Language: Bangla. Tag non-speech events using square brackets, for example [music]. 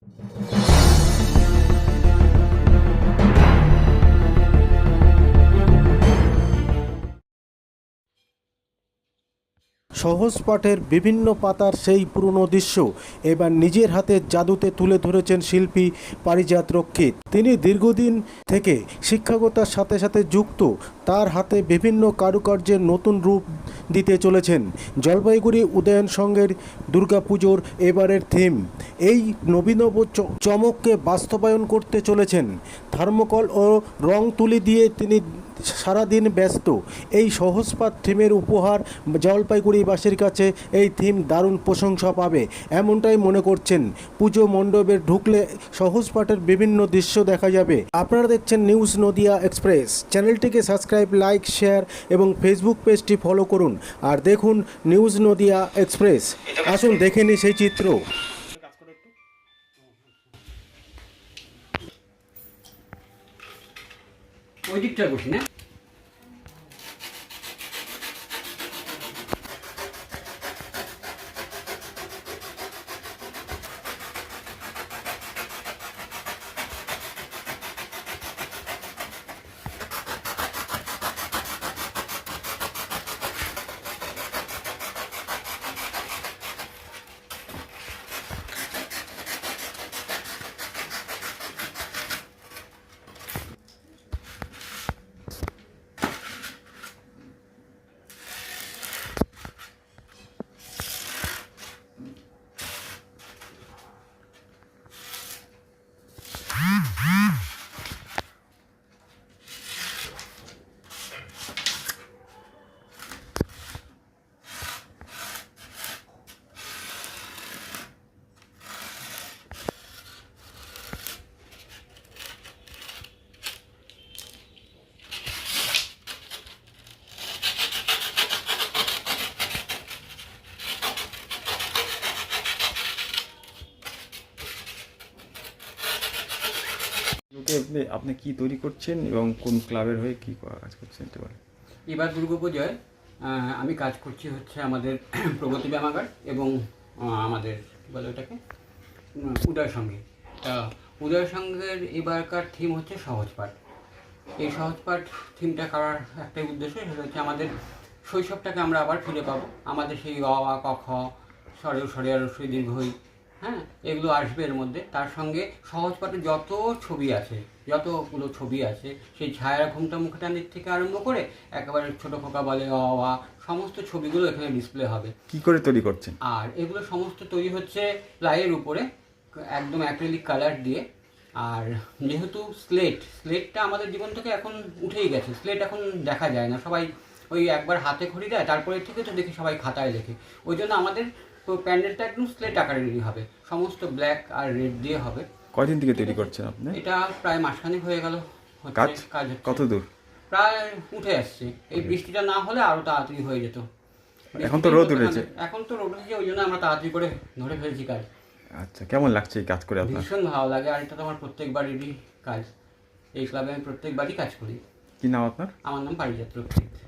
you সহজ পাঠের বিভিন্ন পাতার সেই পুরনো দৃশ্য এবার নিজের হাতে জাদুতে তুলে ধরেছেন শিল্পী পারিজাত রক্ষিত। তিনি দীর্ঘদিন থেকে শিক্ষকতার সাথে সাথে যুক্ত, তার হাতে বিভিন্ন কারুকার্যের নতুন রূপ দিতে চলেছেন। জলপাইগুড়ি উদয়ন সংঘের দুর্গাপুজোর এবারের থিম এই নবীনব চমককে বাস্তবায়ন করতে চলেছেন। থার্মোকল ও রং তুলি দিয়ে তিনি সারাদিন ব্যস্ত। এই সহজপাঠ থিমের উপহার জলপাইগুড়িবাসীর কাছে এই থিম দারুণ প্রশংসা পাবে। এমনটাই মনে করছেন। পুজো মণ্ডপে ঢুকলে সহজ পাঠের বিভিন্ন দৃশ্য দেখা যাবে। আপনারা দেখছেন নিউজ নদিয়া এক্সপ্রেস। চ্যানেলটিকে সাবস্ক্রাইব, লাইক, শেয়ার এবং ফেসবুক পেজটি ফলো করুন। আর দেখুন নিউজ নদিয়া এক্সপ্রেস। আসুন দেখে নিই সেই চিত্র। ওই দিকটা বসি না? আপনি আপনি কি তৈরি করছেন এবং কোন ক্লাবের হয়ে কি কাজ করছেন এবার দুর্গাপুজোয় আমি কাজ করছি হচ্ছে আমাদের [clears throat] প্রগতি ব্যায়ামাগার এবং আমাদের, কী বলে ওটাকে? উদয় সঙ্গে উদয় সঙ্গের এবারকার থিম হচ্ছে সহজ পাঠ। এই সহজ পাঠ থিমটা করার একটাই উদ্দেশ্য, সেটা হচ্ছে আমাদের শৈশবটাকে আমরা আবার ফিরে পাবো। আমাদের সেই অ, আ, ক, খ স্বরে স্বরে আর রস্বই দীর্ঘই হ্যাঁ? এগুলো আসবে এর মধ্যে। তার সঙ্গে সহজ পাঠে যত ছবি আছে যতগুলো ছবি আছে সেই ছায়া ঘুমটা মুখটানির থেকে আরম্ভ করে একেবারে ছোটো খোকা বলে অ আ সমস্ত ছবিগুলো এখানে ডিসপ্লে হবে। কি করে তৈরি করছেন? আর এগুলো সমস্ত তৈরি হচ্ছে প্লাইয়ের উপরে একদম অ্যাক্রেলিক কালার দিয়ে। আর যেহেতু স্লেট স্লেটটা আমাদের জীবন থেকে এখন উঠেই গেছে। স্লেট এখন দেখা যায় না। সবাই ওই একবার হাতে খড়ি দেয় তারপরে থেকে তো দেখি সবাই খাতায় লেখে। ওই জন্য আমাদের প্যান্ডেলটা একদম স্লেট আকারে রেডি হবে। সমস্ত ব্ল্যাক আর রেড দিয়ে হবে। কয়দিন থেকে তৈরি করছেন আপনি? এটা প্রায় মাসখানেক হয়ে গেল। কাজ? কাজ। কত দূর? প্রায় উঠে আসছে। এই বৃষ্টিটা না হলে আরও তাড়াতাড়ি হয়ে যেত। এখন তো রোদ উঠেছে। এখন তো রোদ উঠেছে ওই জন্য আমরা তাড়াতাড়ি করে ধরে ফেলছি কাজ। আচ্ছা কেমন লাগছে এই কাজ করে আপনার? ভীষণ ভালো লাগে আর এটা তো আমার প্রত্যেকবারেরই কাজ। এই ক্লাবে আমি প্রত্যেকবারই কাজ করি। কি নাম আপনার? আমার নাম পারিজাত রক্ষিত